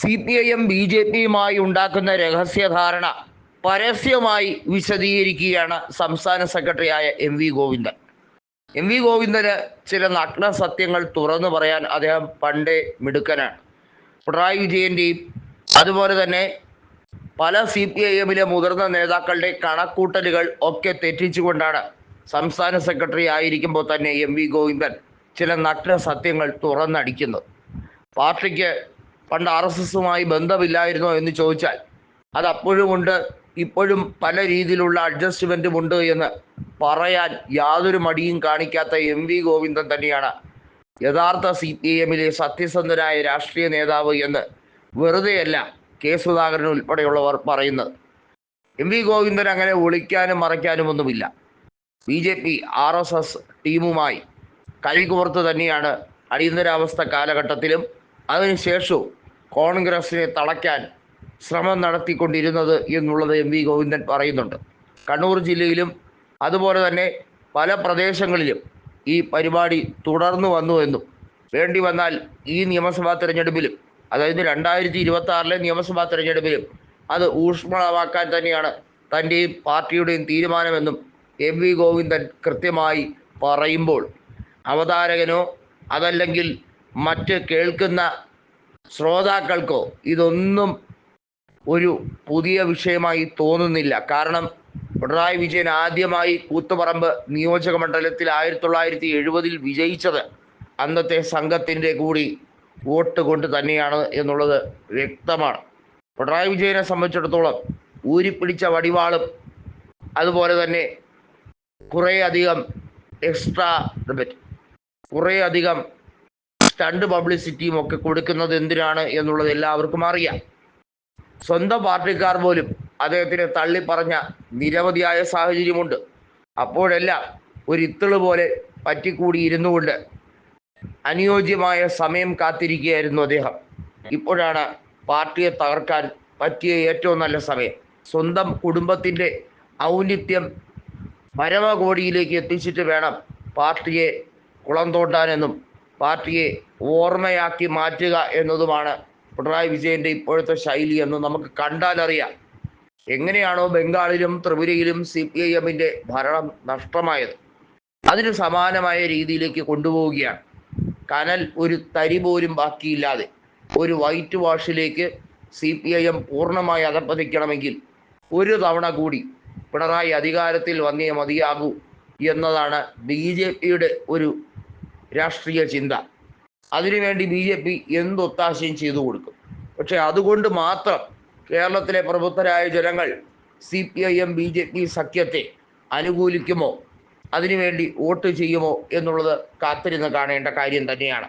C P I M B J പിയുമായി ഉണ്ടാക്കുന്ന രഹസ്യധാരണ പരസ്യമായി വിശദീകരിക്കുകയാണ് സംസ്ഥാന സെക്രട്ടറിയായ M V Govindan. M V Govindan ചില നഗ്ന സത്യങ്ങൾ തുറന്നു പറയാൻ അദ്ദേഹം പണ്ടേ മിടുക്കനാണ്. പിണറായി വിജയന്റെയും അതുപോലെ തന്നെ പല സി പി ഐ എമ്മിലെ മുതിർന്ന നേതാക്കളുടെ കണക്കൂട്ടലുകൾ ഒക്കെ തെറ്റിച്ചുകൊണ്ടാണ് സംസ്ഥാന സെക്രട്ടറി ആയിരിക്കുമ്പോൾ തന്നെ എം വി ഗോവിന്ദൻ ചില നഗ്ന സത്യങ്ങൾ തുറന്നടിക്കുന്നത്. പാർട്ടിക്ക് പണ്ട് ആർ എസ് എസുമായി ബന്ധമില്ലായിരുന്നോ എന്ന് ചോദിച്ചാൽ അത് അപ്പോഴുമുണ്ട് ഇപ്പോഴും പല രീതിയിലുള്ള അഡ്ജസ്റ്റ്മെന്റും ഉണ്ട് എന്ന് പറയാൻ യാതൊരു മടിയും കാണിക്കാത്ത എം വി ഗോവിന്ദൻ തന്നെയാണ്. യഥാർത്ഥ സി പി എമ്മിലെ സത്യസന്ധനായ രാഷ്ട്രീയ നേതാവ് എന്ന് വെറുതെയല്ല കെ സുധാകരൻ ഉൾപ്പെടെയുള്ളവർ പറയുന്നത്. എം വി ഗോവിന്ദൻ അങ്ങനെ ഒളിക്കാനും മറയ്ക്കാനും ഒന്നുമില്ല. B J P R S S ടീമുമായി കൈകോർത്ത് തന്നെയാണ് അടിയന്തരാവസ്ഥ കാലഘട്ടത്തിലും അതിനുശേഷവും കോൺഗ്രസിനെ തളയ്ക്കാൻ ശ്രമം നടത്തിക്കൊണ്ടിരുന്നത് എന്നുള്ളത് എം വി ഗോവിന്ദൻ പറയുന്നുണ്ട്. കണ്ണൂർ ജില്ലയിലും അതുപോലെ തന്നെ പല പ്രദേശങ്ങളിലും ഈ പരിപാടി തുടർന്നു വന്നു എന്നും വേണ്ടി വന്നാൽ ഈ നിയമസഭാ തിരഞ്ഞെടുപ്പിലും അതായത് രണ്ടായിരത്തി ഇരുപത്തി ആറിലെ നിയമസഭാ തിരഞ്ഞെടുപ്പിലും അത് ഊഷ്മളമാക്കാൻ തന്നെയാണ് തന്റെയും പാർട്ടിയുടെയും തീരുമാനമെന്നും എം വി ഗോവിന്ദൻ കൃത്യമായി പറയുമ്പോൾ അവതാരകനോ അതല്ലെങ്കിൽ മറ്റ് കേൾക്കുന്ന ശ്രോതാക്കൾക്കോ ഇതൊന്നും ഒരു പുതിയ വിഷയമായി തോന്നുന്നില്ല. കാരണം പിണറായി വിജയൻ ആദ്യമായി കൂത്തുപറമ്പ് നിയോജക മണ്ഡലത്തിൽ ആയിരത്തി തൊള്ളായിരത്തി എഴുപതിൽ വിജയിച്ചത് അന്നത്തെ സംഘത്തിന്റെ കൂടി വോട്ട് കൊണ്ട് തന്നെയാണ് എന്നുള്ളത് വ്യക്തമാണ്. പിണറായി വിജയനെ സംബന്ധിച്ചിടത്തോളം ഊരിപ്പിടിച്ച വടിവാളും അതുപോലെ തന്നെ കുറേ അധികം എക്സ്ട്രാ കുറേ അധികം സ്റ്റണ്ട് പബ്ലിസിറ്റിയും ഒക്കെ കൊടുക്കുന്നത് എന്തിനാണ് എന്നുള്ളത് എല്ലാവർക്കും അറിയാം. സ്വന്തം പാർട്ടിക്കാർ പോലും അദ്ദേഹത്തിനെ തള്ളിപ്പറഞ്ഞ നിരവധിയായ സാഹചര്യമുണ്ട്. അപ്പോഴെല്ലാം ഒരു ഇത്തിൾ പോലെ പറ്റിക്കൂടി ഇരുന്നു കൊണ്ട് അനുയോജ്യമായ സമയം കാത്തിരിക്കുകയായിരുന്നു അദ്ദേഹം. ഇപ്പോഴാണ് പാർട്ടിയെ തകർക്കാൻ പറ്റിയ ഏറ്റവും നല്ല സമയം. സ്വന്തം കുടുംബത്തിന്റെ ഔന്നിത്യം പരമകോടിയിലേക്ക് എത്തിച്ചിട്ട് വേണം പാർട്ടിയെ കുളം തോണ്ടാനെന്നും പാർട്ടിയെ ഓർമ്മയാക്കി മാറ്റുക എന്നതുമാണ് പിണറായി വിജയന്റെ ഇപ്പോഴത്തെ ശൈലി എന്ന് നമുക്ക് കണ്ടാലറിയാം. എങ്ങനെയാണോ ബംഗാളിലും ത്രിപുരയിലും സി പി ഐ എമ്മിന്റെ ഭരണം നഷ്ടമായത്. അതിന് സമാനമായ രീതിയിലേക്ക് കൊണ്ടുപോവുകയാണ്. കനൽ ഒരു തരി പോലും ബാക്കിയില്ലാതെ ഒരു വൈറ്റ് വാഷിലേക്ക് സി പി ഐ എം പൂർണമായി അകപ്പതിക്കണമെങ്കിൽ ഒരു തവണ കൂടി പിണറായി അധികാരത്തിൽ വന്നേ മതിയാകൂ എന്നതാണ് ബി ജെ പിയുടെ ഒരു രാഷ്ട്രീയ ചിന്ത. അതിനുവേണ്ടി ബി ജെ പി എന്തൊത്താശയും ചെയ്തു കൊടുക്കും. പക്ഷെ അതുകൊണ്ട് മാത്രം കേരളത്തിലെ പ്രബുദ്ധരായ ജനങ്ങൾ C P I M B J P സഖ്യത്തെ അനുകൂലിക്കുമോ? അതിനുവേണ്ടി വോട്ട് ചെയ്യുമോ എന്നുള്ളത് കാത്തിരുന്ന് കാണേണ്ട കാര്യം തന്നെയാണ്.